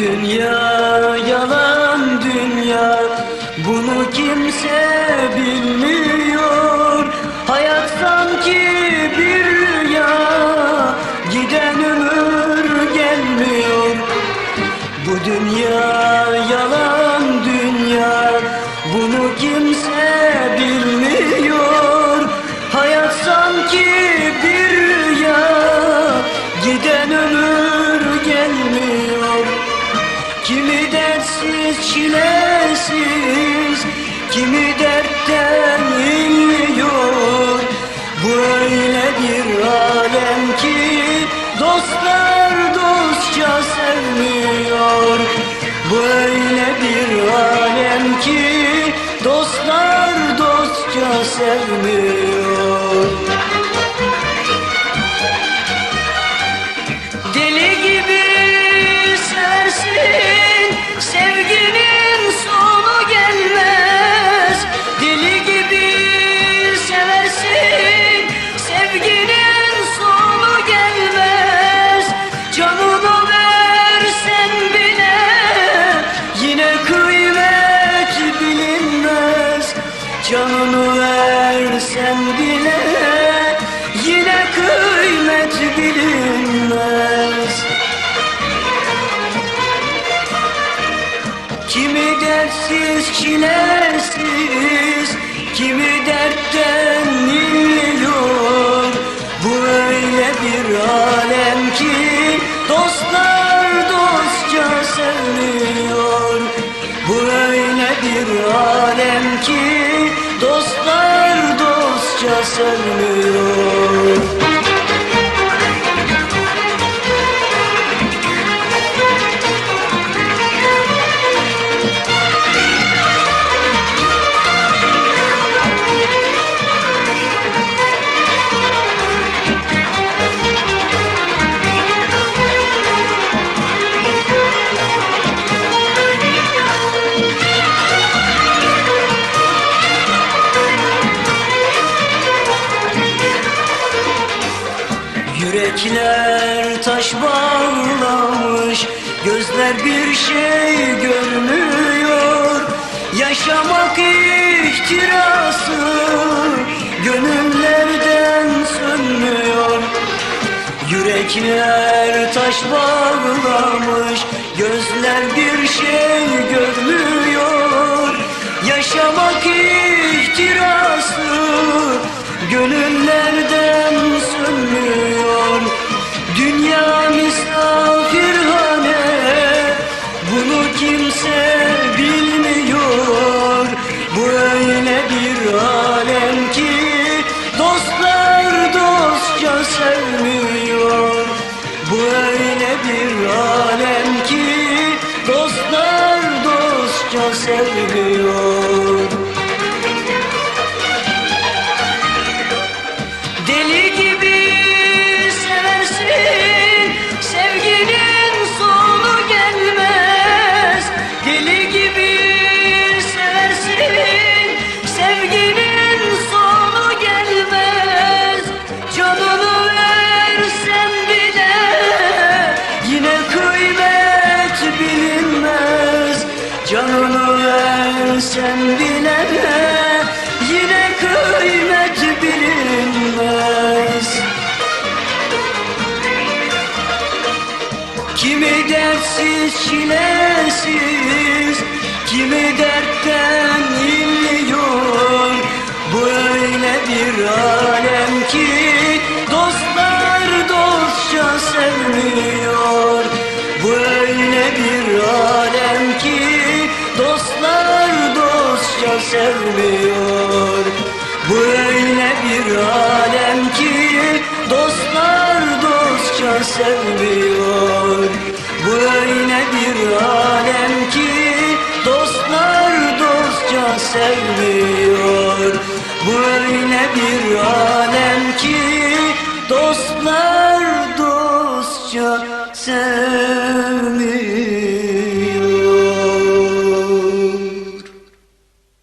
dünya yalan dertsiz çilesiz Kimi dertten inliyor Bu öyle bir alem ki Dostlar dostça sevmiyor. Bu öyle bir alem ki Dostlar dostça sevmiyor dertsiz çilesiz Kimi dertten inliyor Bu öyle bir alem ki Dostlar dostça sevmiyor Bu öyle bir alem ki Dostlar dostça sevmiyor Yürekler taş bağlamış Gözler bir şey görmüyor. Yaşamak ihtirası Gönüllerden sönmüyor. Yürekler taş bağlamış Gözler bir şey görmüyor. Yaşamak ihtirası Gönüllerden sevmiyor. Bu öyle bir alem ki Dostlar dostça sevmiyor bile Yine kıymet bilinmez. Kimi dertsiz çilesiz Kimi dertten inliyor. Bu sevmiyor Bu öyle bir alem ki Dostlar dostça sevmiyor Bu öyle bir alem ki Dostlar dostça sevmiyor Bu öyle bir alem ki Dostlar dostça sevmiyor